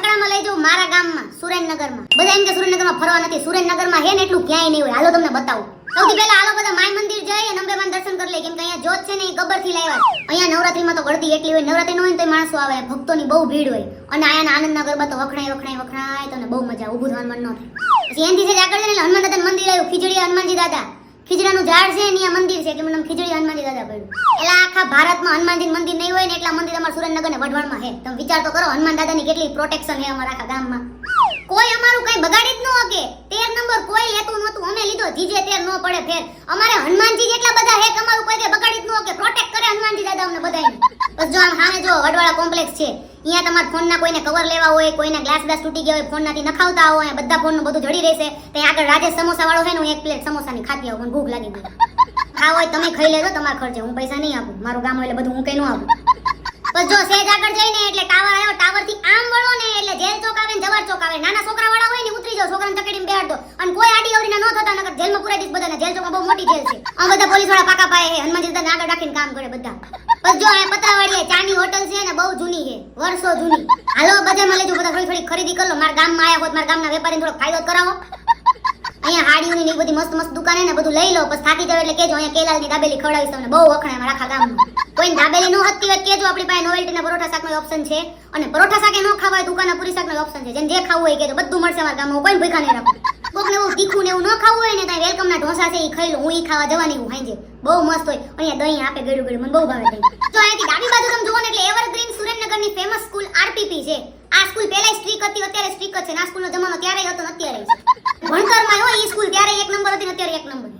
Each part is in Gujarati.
છકડામાં લઈ જાઉં મારા ગામમાં, સુરેન્દ્રનગરમાં. બધા એમ કે સુરેન્દ્રનગરમાં ફરવા નથી. સુરેન્દ્રનગરમાં હે ને એટલું ક્યાંય નહીં હોય. હાલો તમને બતાવું. સૌથી પહેલા હાલો બધા માય મંદિર જઈએ અને અંબેમાન દર્શન કરી લઈએ. કેમ કે અહીંયા જોત છે ને એ ગબ્બરથી લાવ્યા. અહીંયા નવરાત્રીમાં તો ગળતી એટલી હોય, નવરાત્રી ન હોય ને તો માણસો આવે, ભક્તોની બહુ ભીડ હોય. અને આયાના આનંદના ગરબા તો વખણાય વખણાય વખણાય તો બહુ મજા ઉભું થવાનું મન ન થાય. પછી એનથી છે આગળ જઈને હનુમાન દાદા મંદિર આવ્યું ખીચડી હનુમાનજી દાદા. ખીજડાનું ઝાડ છે એની મંદિર છે એટલે મને ખીજડી હનુમાનજી દાદા પડ્યું. એટલે આખા ભારતમાં હનુમાનજી મંદિર નહીં હોય ને એટલા મંદિર અમારા સુરેન્દ્રનગર ને વઢવાણમાં છે. તમે વિચાર તો કરો, હનુમાન દાદાની કેટલી પ્રોટેક્શન છે અમારા આખા ગામમાં. કોઈ અમારું કઈ બગાડી જ ન હકે તેર નંબર કોઈ લેતું નહોતું, અમે લીધો. જીજે તેર નો પડે, ફેર. અમારે હનુમાનજી જેટલા બધા હે કે અમારું કોઈ બગાડી જ ન હકે પ્રોટેક્ટ કરે હનુમાનજી દાદા અમને બધાને બસ જો આમ સામે જો વડવાળા કોમ્પ્લેક્સ છે, અહીંયા તમારા ફોનના કોઈને કવર લેવા હોય, કોઈને ગ્લાસ ગ્લાસ તૂટી ગયા હોય ફોનનાથી નખાવતા હોય બધા ફોનનું બધું જડી રહેશે. ત્યાં આગળ રાજેશ સમોસા વાળો છે ને, હું એક પ્લેટ સમોસાની ખાતી આવું, મને ભૂખ લાગી ગઈ. ખાવ હોય તમે ખાઈ લેજો, તમારા ખર્ચે હું પૈસા નહીં આપું. મારું ગામ એટલે બધું હું કઈ ન આપું. બસ જો સેજ આગળ જઈને એટલે ટાવર આવ્યો ટાવરથી આમ વળો ને એટલે જેલ ચોક આવે ને જવાર ચોક આવે. નાના છોકરા વાળા હોય ને, ઉતરી જાવ છોકરાને ચકેડીને બેહાડ દો. અને કોઈ આડી અવડીના ન થતા નકર જેલમાં પૂરા દીસ બધાને. જેલ ચોક બહુ મોટી જેલ છે. આ બધા પોલીસવાળા પાકા પાય હનુમાનજી દાદા આગળ રાખીને કામ કરે બધા. બસ જો આ પતાવાડીએ, ચાની હોટલ છે ને, બહુ જૂની છે, વર્ષો જૂની. હાલો બજારમાં લેજો, બધા થોડી થોડી ખરીદી કરો મારા ગામમાં આયા હોત, મારા ગામના વેપારીને થોડો ફાયદો કરાવો. અહીંયા હાડીઓની ને બધી મસ્ત મસ્ત દુકાને ને, બધું લઈ લો, પછી થાકી જાવ એટલે કેજો અહીંયા કેલાલની દાબેલી ખવડાવીશ તમને, બહુ વખણાય મારા આખા ગામમાં. કોઈ દાબેલી નો હતી હોય કેજો આપણી પાસે નોવેલ્ટી ના પરોઠા શાકનો ઓપ્શન છે. અને પરોઠા શાકે નો ખાવા હોય દુકાનના પૂરી શાકનો ઓપ્શન છે. જેને જે ખાવું હોય કે બધું મળશે મારા ગામમાં કોઈ ભૂખા નહીં રાખો. કોકને એવું તીખું ને એવું ન ખાવું હોય ને તો વેલકમ ના ઢોસા છે એ ખાઈ લઉં હું એ ખાવા જવાની હું હાંજે. બહુ મસ્ત હોય. અહીંયા દહીં આપે ગળ્યું ગળ્યું. મને બહુ ભાવે દહીં. તો અહીંયાથી ડાબી બાજુ તમે જુઓ ને એટલે એવરગ્રીન સુરેન્દ્રનગરની ફેમસ સ્કૂલ આરપીપી છે. આ સ્કૂલ પહેલા સ્ટ્રીક હતી, અત્યારે સ્ટ્રીક છે. આ સ્કૂલ નો જમાનો ત્યારે હતો ને અત્યારે છે ભણતરમાં હોય એ સ્કૂલ ત્યારે એક નંબર હતી ને અત્યારે એક નંબર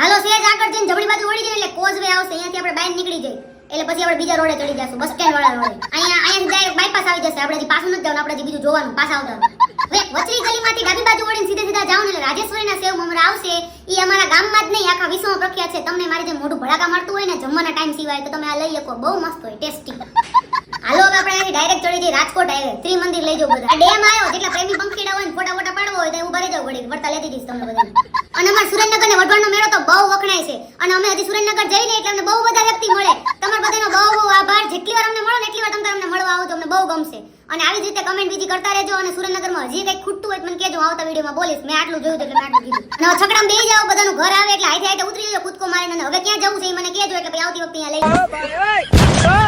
હાલો, સેજ આગળ જઈને જમણી બાજુ વળી જાય એટલે કોઝવે આવશે. અહીંયાથી આપણે બાઇક નીકળી જાય એટલે પછી આપણે બીજા રોડે ચડી જશું. બસ સ્ટેન્ડ વાળા રોડે. અહીંયા અહીંયા ડાયરેક્ટ બાયપાસ આવી જશે. આપણે પાછું નથી જવાનું. આપણે બીજું જોવાનું. પાછા આવતા વચરી ગલીમાંથી ડાબી બાજુ વળીને સીધે જાવ ને એટલે રાજેશ્વરીના સેવ મમરા આવશે. એ અમારા ગામમાં જ નહીં, આખા વિશ્વમાં પ્રખ્યાત છે. તમને મારી જે મોઢું ભડાકા મળતું હોય ને, જમવાના ટાઈમ સિવાય, તો તમે આ લઈ શકો. બહુ મસ્ત હોય, ટેસ્ટી. હાલો, હવે આપણે અહીંથી ડાયરેક્ટ ચડી જઈએ, રાજકોટ હાઈવે ત્રિમંદિર લઈ જાવ બધા. ડેમ આવ્યો, જેટલા પ્રેમી પંખીડા હોય ને ફોટા ફોટા પાડવો હોય, તો એવું ભરી જાવ ઘડી વર્તા લેતી જઈશ તમને બધાને. અને અમારા સુરેન્દ્રનગર ને વઢવાણનો મેળો તો બહુ વખણાય છે. અને અમે હજી સુરેન્દ્રનગર જઈને એટલે અમને બહુ બધા વ્યક્તિ મળે તમારા બધાનો બહુ બહુ આભાર જેટલી વાર અમને મળો ને એટલી વાર તમે અમને અમને બહુ ગમશે. અને આવી જ રીતે કમેન્ટ બીજી કરતા રહેજો અને સુરેન્દ્રનગરમાં હજી કંઈક ખૂટતું હોય તો મને કહેજો આવતા વિડીયોમાં બોલીશ. મેં આટલું જોયું એટલે મેં આટલું કીધું. અને છકડામાં બેસી જાવ બધાનું ઘર આવે એટલે હાથે હાથે ઉતરી જજો કૂદકો મારીને. હવે ક્યાં જવું છે એ મને કહેજો એટલે પછી આવતી વખતે અહીંયા લઈ.